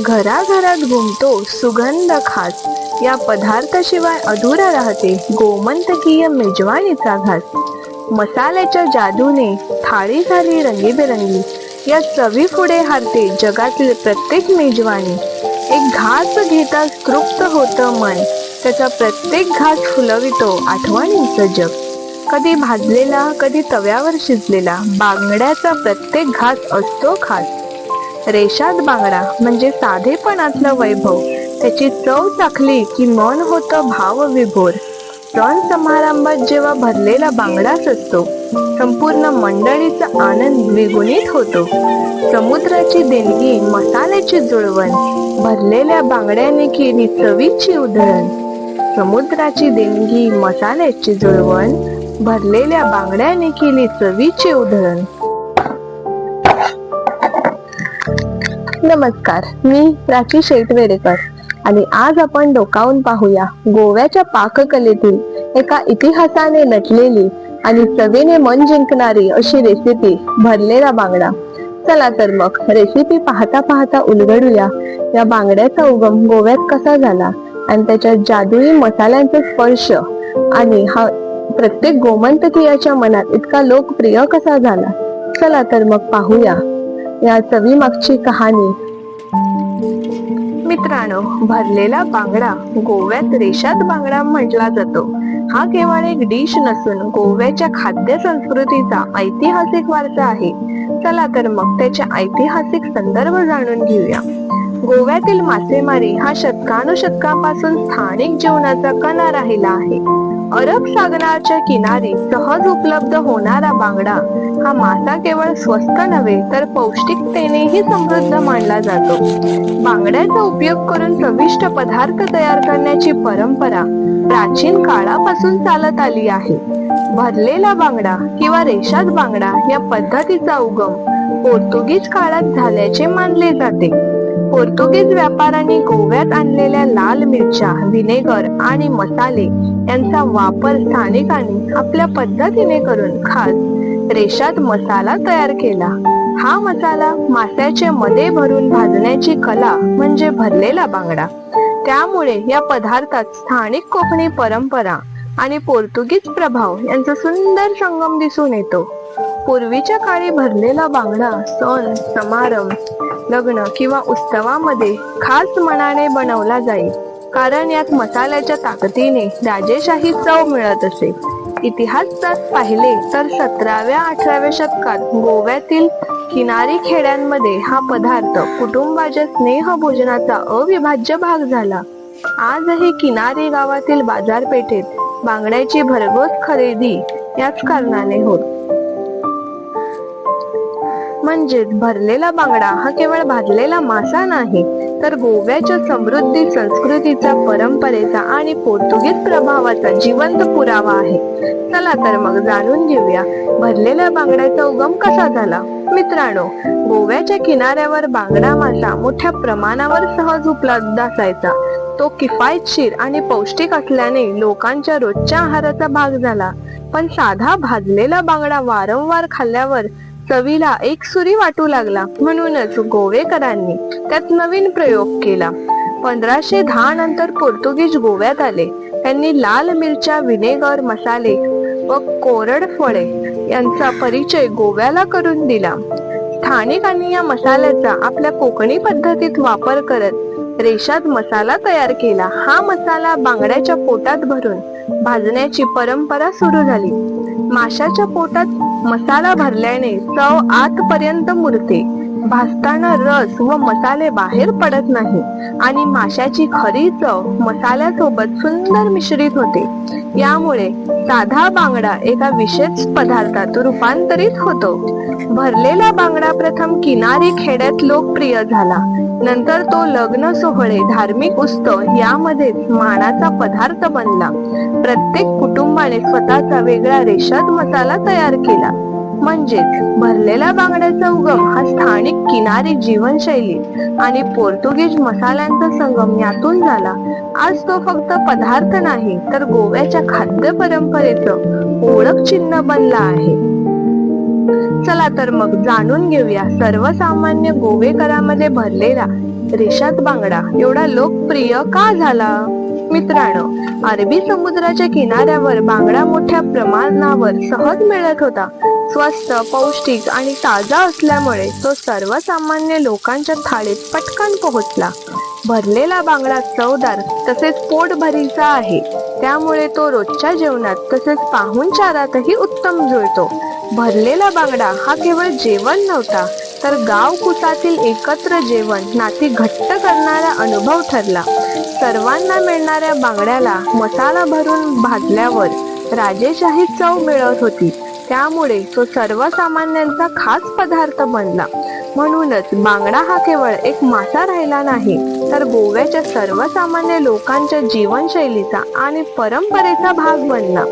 घराघरात घुमतो सुगंध खास. या पदार्थाशिवाय अधुरा राहते गोमंतकीय मेजवानीचा घास. मसाल्याच्या जादूने थाळी झाली रंगीबेरंगी. या चवी पुढे हारते जगातील प्रत्येक मेजवानी. एक घास घेता तृप्त होतं मन. त्याचा प्रत्येक घास फुलवितो आठवणींचं जग. कधी भाजलेला कधी तव्यावर शिजलेला बांगड्याचा प्रत्येक घास असतो खास. रेषात बांगडा म्हणजे साधेपणातलं वैभव. त्याची चव चाखली की मन होतं भाव विभोर सण समारंभात जेव्हा भरलेला बांगडाच असतो संपूर्ण मंडळीचा आनंद द्विगुणित होतो. समुद्राची देणगी मसाल्याची जुळवण भरलेल्या बांगड्याने केली चवीची उधळण. समुद्राची देणगी मसाल्याची जुळवण भरलेल्या बांगड्याने केली चवीची उधळण. नमस्कार मी प्राची शेटवेरेकर आणि आज आपण डोकावून पाहूया गोव्याच्या पाककलेतील एका इतिहासाने नटलेली आणि चवीने मन जिंकणारी अशी रेसिपी भरलेला बांगडा. चला तर मग रेसिपी पाहता पाहता उलगडूया. या बांगड्याचा उगम गोव्यात कसा झाला आणि त्याच्या जादुई मसाल्यांचा स्पर्श आणि हा प्रत्येक गोमंतकीयाच्या मनात इतका लोकप्रिय कसा झाला? चला तर मग पाहूया. या चवी मागची कहाणी. मित्रांनो भरलेला बांगडा गोव्यात रेशात बांगडा म्हटला जातो. हा केवळ एक डिश नसून गोव्याच्या खाद्य संस्कृतीचा ऐतिहासिक वारसा आहे. चला तर मग त्याचे ऐतिहासिक संदर्भ जाणून घेऊया. गोव्यातील मासेमारी हा शतकानुशतकापासून स्थानिक जीवनाचा कणा राहिला आहे. अरब सागराच्या किनारी सहज उपलब्ध होणारा बांगडा हा मासा केवळ स्वस्त नव्हे तर पौष्टिकतेनेही समृद्ध मानला जातो. बांगड्याचा उपयोग करून चविष्ट पदार्थ तयार करण्याची परंपरा प्राचीन काळापासून चालत आली आहे. भरलेला बांगडा किंवा रेशाद बांगडा या पद्धतीचा उगम पोर्तुगीज काळात झाल्याचे मानले जाते. पोर्तुगीज व्यापाऱ्यांनी गोव्यात आणलेल्या लाल मिरच्या व्हिनेगर आणि मसाले यांचा वापर स्थानिकांनी आपल्या पद्धतीने करून खास रेशात मसाला तयार केला. हा मसाला मास्याचे मध्ये भरून भाजण्याची कला म्हणजे भरलेला बांगडा. त्यामुळे या पदार्थात स्थानिक कोकणी परंपरा आणि पोर्तुगीज प्रभाव यांचा सुंदर संगम दिसून येतो. पूर्वीच्या काळी भरलेला बांगडा सण समारंभ लग्न किंवा उत्सवामध्ये खास मनाने बनवला जाईल कारण यात मसाल्याच्या ताकदीने राजेशाही चव मिळत असे. इतिहासात पाहिले तर सतराव्या अठराव्या शतकात गोव्यातील किनारी खेड्यांमध्ये हा पदार्थ कुटुंबाच्या स्नेह भोजनाचा अविभाज्य भाग झाला. आजही किनारी गावातील बाजारपेठेत बांगड्याची भरघोस खरेदी याच कारणाने होत. म्हणजेच भरलेला बांगडा हा केवळ भाजलेला मासा नाही तर गोव्याच्या समृद्धी संस्कृतीचा परंपरेचा आणि पोर्तुगीज प्रभावाचा जिवंत पुरावा आहे. चला तर मग जाणून घेऊया भरलेल्या बांगड्याचा उगम कसा झाला? मित्रांनो गोव्याच्या किनाऱ्यावर बांगडा मासा मोठ्या प्रमाणावर सहज उपलब्ध असायचा. तो किफायतशीर आणि पौष्टिक असल्याने लोकांच्या रोजच्या आहाराचा भाग झाला. पण साधा भाजलेला बांगडा वारंवार खाल्ल्यावर चवीला एक सुरी वाटू लागला. म्हणूनच गोवेकरांनी त्यात नवीन प्रयोग केला. पंधराशे दहा नंतर पोर्तुगीज गोव्यात आले. त्यांनी लाल मिरच्या विनेगर मसाले व कोरड फळे यांचा परिचय गोव्याला करून दिला. स्थानिकांनी या मसाल्याचा आपल्या कोकणी पद्धतीत वापर करत रेशात मसाला तयार केला. हा मसाला बांगड्याच्या पोटात भरून भाजण्याची परंपरा सुरू झाली. माशाच्या पोटात मसाला भरल्याने चव आतपर्यंत मुरते. भाजताना रस व मसाले बाहेर पडत नाही. आणि माशाची खरी चव मसाल्यासोबत सुंदर मिश्रित होते. यामुळे साधा बांगडा एका विशेष पदार्थात रूपांतरित होतो. भरलेला बांगडा प्रथम किनारी खेड्यात लोकप्रिय झाला. नंतर तो लग्न सोहळे धार्मिक उत्सव यामध्ये मानाचा पदार्थ बनला. प्रत्येक कुटुंबाने स्वतःचा वेगळा रेशाद मसाला तयार केला. म्हणजेच भरलेला बांगड्याचा उगम हा स्थानिक किनारी जीवनशैली आणि पोर्तुगीज मसाल्यांचा संगम यातून झाला. आज तो फक्त पदार्थ नाही तर गोव्याच्या खाद्य परंपरेचं ओळख चिन्ह बनला आहे. चला तर मग जाणून घेऊया सर्वसामान्य गोवेकरामध्ये भरलेला रेशात बांगडा. एवढा लोकप्रिय का झाला? मित्रांनो अरबी समुद्राच्या किनाऱ्यावर बांगडा मोठ्या प्रमाणावर सहज मिळत होता. स्वस्त पौष्टिक आणि ताजा असल्यामुळे तो सर्वसामान्य लोकांच्या थाळीत पटकन पोहोचला. भरलेला बांगडा चवदार तसेच पोटभरीचा आहे. त्यामुळे तो रोजच्या जेवणात तसेच पाहुणचारातही उत्तम जुळतो. भरलेला बांगडा हा केवळ जेवण नव्हता तर गावकुटातील एकत्र जेवण नाती घट्ट करणारा अनुभव ठरला. सर्वांना मिळणाऱ्या बांगड्याला मसाला भरून भाजल्यावर राजेशाही चव मिळत होती. त्यामुळे तो सर्वसामान्यांचा खास पदार्थ बनला. म्हणूनच बांगडा हा केवळ एक मासा राहिला नाही तर गोव्याच्या सर्वसामान्य लोकांच्या जीवनशैलीचा आणि परंपरेचा भाग बनला.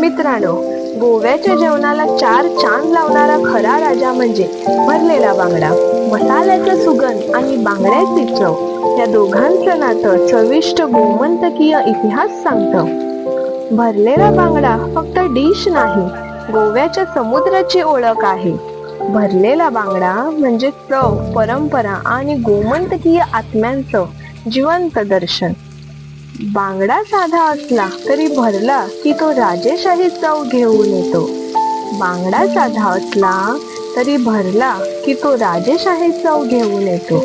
मित्रांनो गोव्याच्या जेवणाला चार चांद लावणारा खरा राजा म्हणजे भरलेला बांगडा. मसाल्याचा सुगंध आणि बांगड्याची चव या दोघांचं नातं चविष्ट गोमंतकीय इतिहास सांगतं. भरलेला बांगडा फक्त डिश नाही गोव्याच्या समुद्राची ओळख आहे. भरलेला बांगडा म्हणजे चव परंपरा आणि गोमंतकीय आत्म्यांचं जिवंत दर्शन. बांगडा साधा असला तरी भरला की तो राजेशाही चव घेऊन येतो. बांगडा साधा असला तरी भरला की तो राजेशाही चव घेऊन येतो.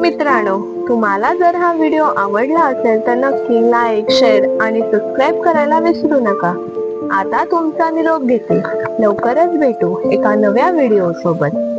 मित्रांनो तुम्हाला जर हा व्हिडिओ आवडला असेल तर नक्की लाईक शेअर आणि सबस्क्राईब करायला विसरू नका. आता तुमचा निरोप घेते. लवकरच भेटू एका नव्या व्हिडिओ सोबत